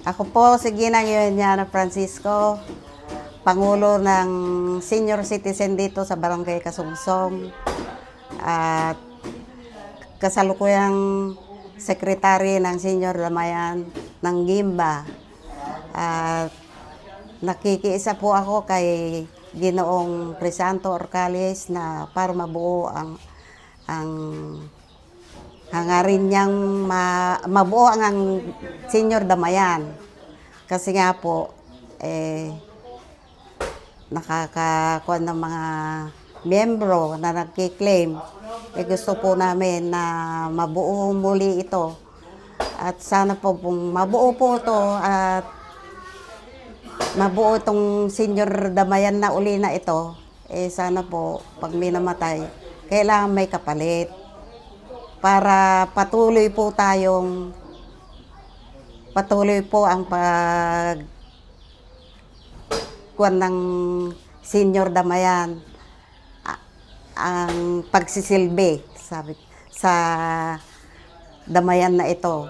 Ako po si Ginang Yunyana Francisco, Pangulo ng Senior Citizen dito sa Barangay Kasungsong. At kasalukuyang sekretary ng Senior Lamayan ng Gimba. At nakikiisa po ako kay Ginoong Crisanto Orcales na para mabuo ang ang hangarin niyang ma, mabuo ang, ang senior damayan. Kasi nga po, eh, nakakakuha ng mga miyembro na nagkiklaim. Eh, gusto po namin na mabuo muli ito. At sana po pong mabuo po ito at mabuo itong senior damayan na uli na ito. Eh, sana po, pag may namatay, kailangan may kapalit para patuloy po tayong patuloy po ang pag kuwan ng senior damayan ang pagsisilbi sabi sa damayan na ito